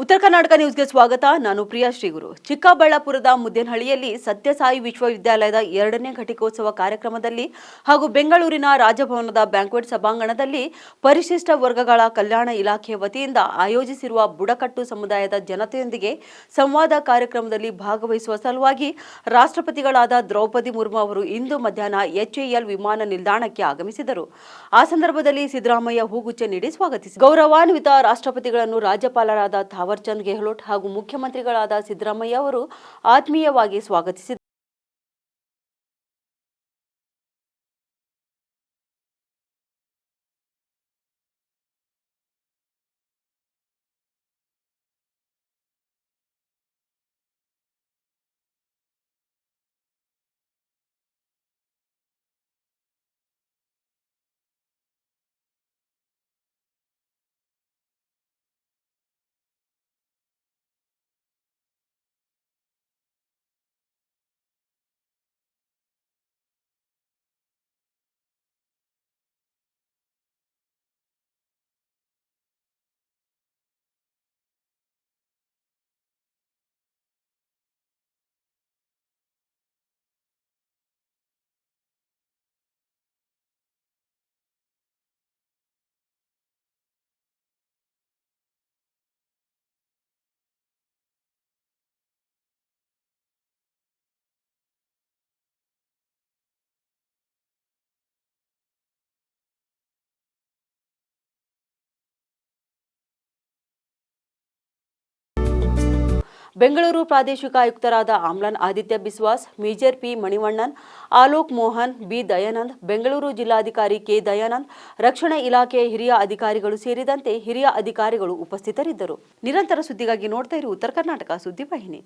ಉತ್ತರ ಕರ್ನಾಟಕ ನ್ಯೂಸ್ಗೆ ಸ್ವಾಗತ. ನಾನು ಪ್ರಿಯಾ ಶ್ರೀಗುರು. ಚಿಕ್ಕಬಳ್ಳಾಪುರದ ಮುದ್ದೇನಹಳ್ಳಿಯಲ್ಲಿ ಸತ್ಯಸಾಯಿ ವಿಶ್ವವಿದ್ಯಾಲಯದ ಎರಡನೇ ಘಟಿಕೋತ್ಸವ ಕಾರ್ಯಕ್ರಮದಲ್ಲಿ ಹಾಗೂ ಬೆಂಗಳೂರಿನ ರಾಜಭವನದ ಬ್ಯಾಂಕ್ವೆಟ್ ಸಭಾಂಗಣದಲ್ಲಿ ಪರಿಶಿಷ್ಟ ವರ್ಗಗಳ ಕಲ್ಯಾಣ ಇಲಾಖೆ ವತಿಯಿಂದ ಆಯೋಜಿಸಿರುವ ಬುಡಕಟ್ಟು ಸಮುದಾಯದ ಜನತೆಯೊಂದಿಗೆ ಸಂವಾದ ಕಾರ್ಯಕ್ರಮದಲ್ಲಿ ಭಾಗವಹಿಸುವ ಸಲುವಾಗಿ ರಾಷ್ಟ್ರಪತಿಗಳಾದ ದ್ರೌಪದಿ ಮುರ್ಮು ಅವರು ಇಂದು ಮಧ್ಯಾಹ್ನ ಎಚ್ಎಎಲ್ ವಿಮಾನ ನಿಲ್ದಾಣಕ್ಕೆ ಆಗಮಿಸಿದರು. ಆ ಸಂದರ್ಭದಲ್ಲಿ ಸಿದ್ದರಾಮಯ್ಯ ಹೂಗುಚ್ಚ ನೀಡಿ ಸ್ವಾಗತಿಸಿ. ಗೌರವಾನ್ವಿತ ರಾಷ್ಟ್ರಪತಿಗಳನ್ನು ರಾಜ್ಯಪಾಲರಾದ ಥಾವರ್ಚಂದ್ ಗೆಹ್ಲೋಟ್ ಹಾಗೂ ಮುಖ್ಯಮಂತ್ರಿಗಳಾದ ಸಿದ್ದರಾಮಯ್ಯ ಅವರು ಆತ್ಮೀಯವಾಗಿ ಸ್ವಾಗತಿಸಿದರು. ಬೆಂಗಳೂರು ಪ್ರಾದೇಶಿಕ ಆಯುಕ್ತರಾದ Amlan, Aditya Biswas, major P Manivannan, Alok Mohan, B Dayanand, Bengaluru ಜಿಲ್ಲಾಧಿಕಾರಿ ಕೆ ದಯಾನಂದ್, ರಕ್ಷಣಾ ಇಲಾಖೆಯ ಹಿರಿಯ ಅಧಿಕಾರಿಗಳು ಸೇರಿದಂತೆ ಹಿರಿಯ ಅಧಿಕಾರಿಗಳು ಉಪಸ್ಥಿತರಿದ್ದರು. ನಿರಂತರ ಸುದ್ದಿಗಾಗಿ ನೋಡ್ತಾ ಇರುವ ಉತ್ತರ ಕರ್ನಾಟಕ ಸುದ್ದಿವಾಹಿನಿ